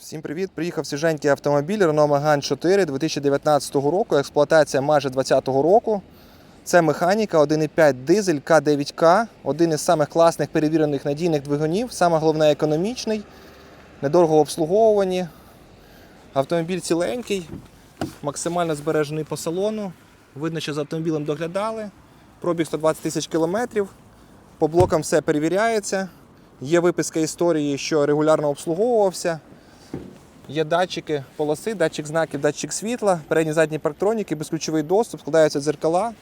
Всім привіт! Приїхав свіженький автомобіль Renault Megane 4 2019 року. Експлуатація майже 2020 року. Це механіка 1,5 дизель К9К, один із самих класних перевірених надійних двигунів, саме головне економічний, недорого обслуговувані. Автомобіль ціленький, максимально збережений по салону. Видно, що за автомобілем доглядали. Пробіг 120 тисяч кілометрів. По блокам все перевіряється. Є виписка історії, що регулярно обслуговувався. Є датчики полоси, датчик знаків, датчик світла, передні задні парктроніки, безключовий доступ, складаються дзеркала.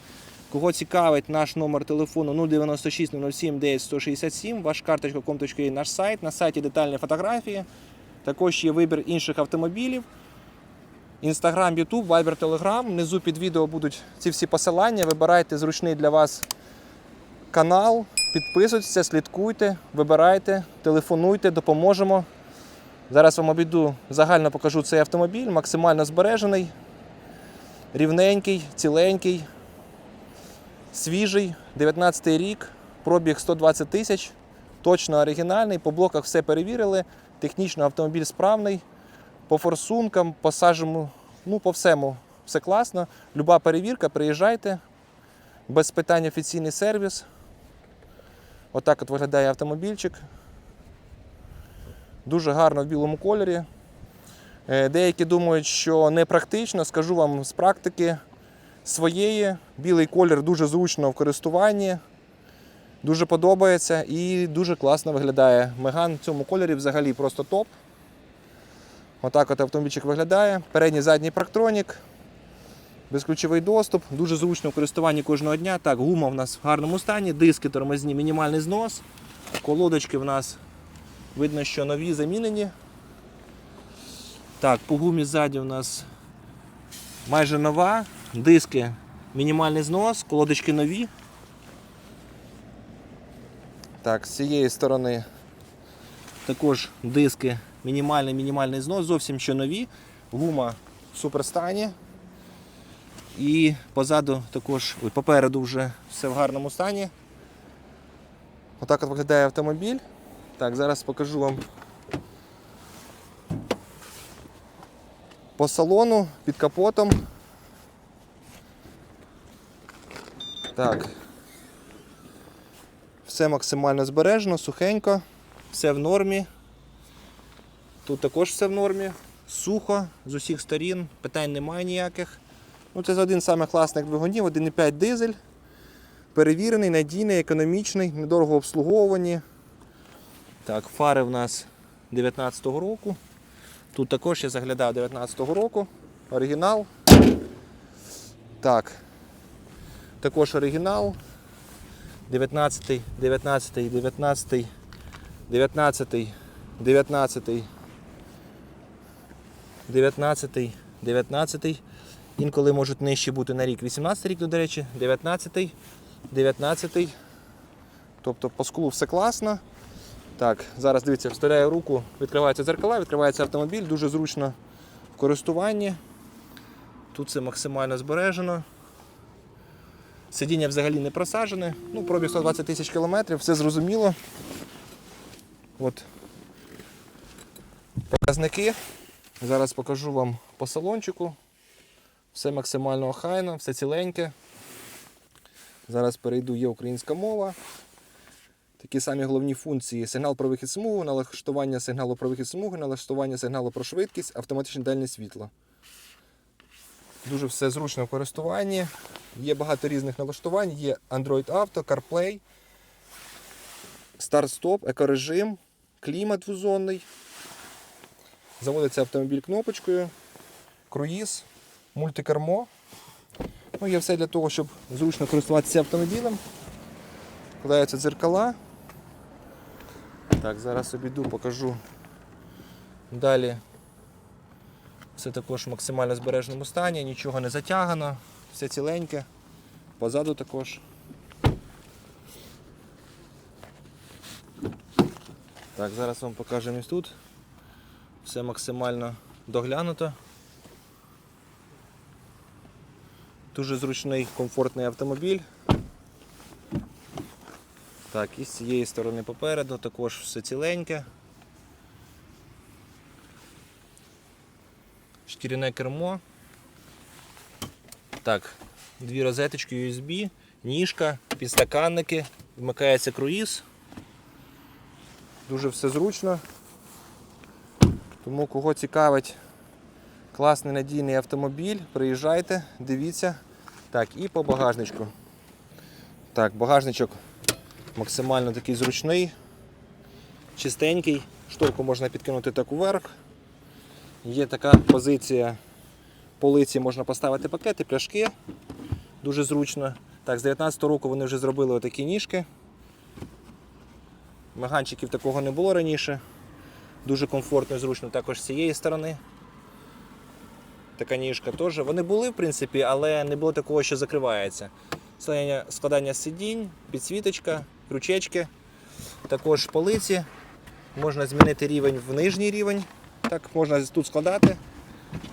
Кого цікавить наш номер телефону 096 07 10 167, ваш карточка com.ua наш сайт. На сайті детальні фотографії. Також є вибір інших автомобілів. Інстаграм, Ютуб, Viber, Telegram. Внизу під відео будуть ці всі посилання. Вибирайте зручний для вас канал, підписуйтесь, слідкуйте, вибирайте, телефонуйте, допоможемо. Зараз вам обійду загально покажу цей автомобіль, максимально збережений, рівненький, ціленький, свіжий, 19 й рік, пробіг 120 тисяч, точно оригінальний. По блоках все перевірили. Технічно автомобіль справний. По форсункам, по сажому, ну по всему все класно. Люба перевірка, приїжджайте. Без питань офіційний сервіс. Отак от виглядає автомобільчик. Дуже гарно в білому кольорі. Е, Деякі думають, що не практично. Скажу вам з практики своєї. Білий колір дуже зручно в користуванні. Дуже подобається і дуже класно виглядає. Меган в цьому кольорі взагалі просто топ. Отак от автомобільчик виглядає. Передній задній парктронік, безключовий доступ, дуже зручно в користуванні кожного дня. Так, гума в нас в гарному стані, диски тормозні, мінімальний знос. Колодочки в нас видно, що нові замінені. Так, по гумі ззаді у нас майже нова, диски, мінімальний знос, колодочки нові. Так, з цієї сторони також диски, мінімальний мінімальний знос, зовсім що нові. Гума в суперстані. І позаду також, попереду вже все в гарному стані. Отак от виглядає автомобіль. Так, зараз покажу вам по салону під капотом. Так. Все максимально збережено, сухенько, все в нормі. Тут також все в нормі. Сухо з усіх сторін, питань немає ніяких. Ну, це один з класних двигунів, 1,5 дизель. Перевірений, надійний, економічний, недорого обслуговувані. Так, фари в нас 19-го року. Тут також я заглядав 19-го року. Оригінал. Так. Також оригінал. 19, 19, 19, 19, 19, 19, 19. Інколи можуть нижчі бути на рік. 18 рік, до речі, 19, 19. Тобто по склу все класно. Так, зараз дивіться, вставляю руку, відкриваються дзеркала, відкривається автомобіль, дуже зручно в користуванні. Тут все максимально збережено. Сидіння взагалі не просаджене. Ну, пробіг 120 тисяч кілометрів, все зрозуміло. От показники. Зараз покажу вам по салончику. Все максимально охайно, все ціленьке. Зараз перейду, є українська мова. Такі самі головні функції: сигнал про вихід смугу, налаштування сигналу про вихід смуги, налаштування сигналу про швидкість, автоматичне дальнє світло. Дуже все зручно в користуванні. Є багато різних налаштувань, є Android Auto, CarPlay, старт-стоп, екорежим, клімат двозонний. Заводиться автомобіль кнопочкою, круїз, мультикермо. Ну, є все для того, щоб зручно користуватися автомобілем. Вкладаються дзеркала. Так, зараз обійду, покажу. Далі все також в максимально збереженому стані, нічого не затягано, все ціленьке. Позаду також. Так, зараз вам покажемо ось тут. Все максимально доглянуто. Дуже зручний, комфортний автомобіль. Так, і з цієї сторони попереду також все ціленьке. шкіряне кермо. Так, дві розеточки USB, ніжка, підстаканники, вмикається круїз. Дуже все зручно. Тому кого цікавить класний надійний автомобіль, приїжджайте, дивіться. Так, і по багажничку. Так, багажничок максимально такий зручний, чистенький. Шторку можна підкинути так уверх. Є така позиція полиці, можна поставити пакети, пляшки. Дуже зручно. Так, з 19 року вони вже зробили отакі ніжки. Меганчиків такого не було раніше. Дуже комфортно і зручно також з цієї сторони. Така ніжка теж. Вони були, в принципі, але не було такого, що закривається. Складання, складання сидінь, підсвіточка, крючечки. Також полиці. Можна змінити рівень в нижній рівень. Так, можна тут складати.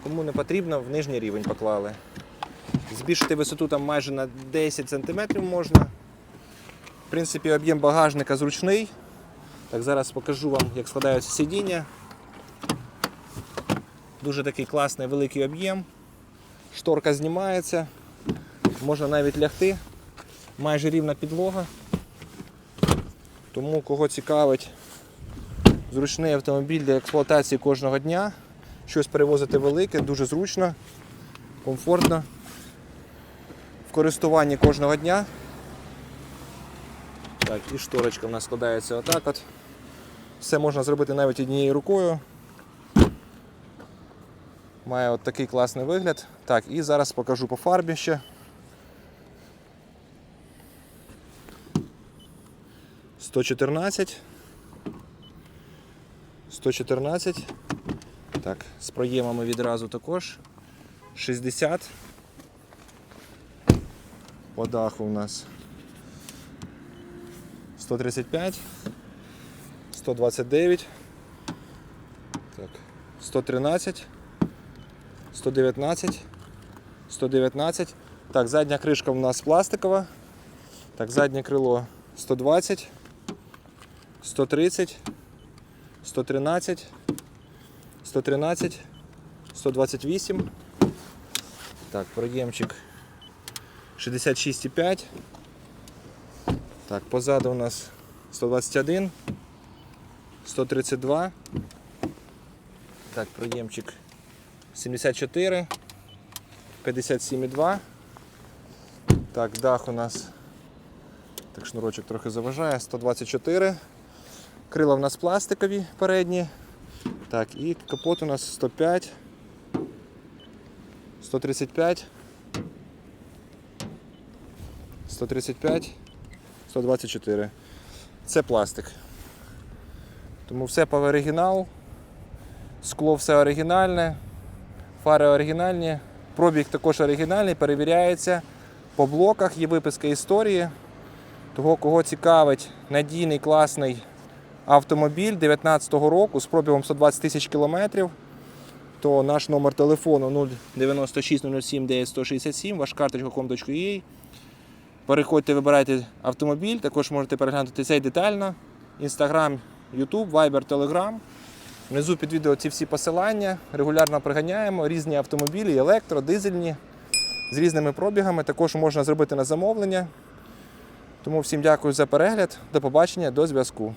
Кому не потрібно, в нижній рівень поклали. Збільшити висоту там майже на 10 см можна. В принципі, об'єм багажника зручний. Так, зараз покажу вам, як складаються сидіння. Дуже такий класний великий об'єм. Шторка знімається, можна навіть лягти. Майже рівна підлога. Тому кого цікавить зручний автомобіль для експлуатації кожного дня. Щось перевозити велике, дуже зручно, комфортно. В користуванні кожного дня. Так, і шторочка в нас складається отак от. Все можна зробити навіть однією рукою. Має от такий класний вигляд. Так, і зараз покажу по фарбі ще. Сто чотирнадцять. 114. Так, з проємами відразу також. 60. По даху у нас 135. 129. Так, 113. 119. 119. Так, задня кришка у нас пластикова. Так, заднє крило 120. 130. 113, 113, 128. Так, проємчик 66,5. Так, позаду у нас 121, 132. Так, проємчик 74, 57,2. Так, дах у нас. Так, шнурочок трохи заважає, 124. Крила в нас пластикові передні. Так, і капот у нас 105, 135, 135, 124. Це пластик. Тому все по оригіналу. Скло все оригінальне, фари оригінальні, пробіг також оригінальний, перевіряється. По блоках є виписка історії. Того, кого цікавить надійний, класний автомобіль 19-го року з пробігом 120 тисяч кілометрів, то наш номер телефону 096 07 9167, ваш карточка.com.ua. Переходьте, вибирайте автомобіль, також можете переглянути цей детально. Інстаграм, Ютуб, Viber, Telegram. Внизу під відео ці всі посилання. Регулярно приганяємо різні автомобілі, електро, дизельні, з різними пробігами. Також можна зробити на замовлення. Тому всім дякую за перегляд. До побачення, до зв'язку.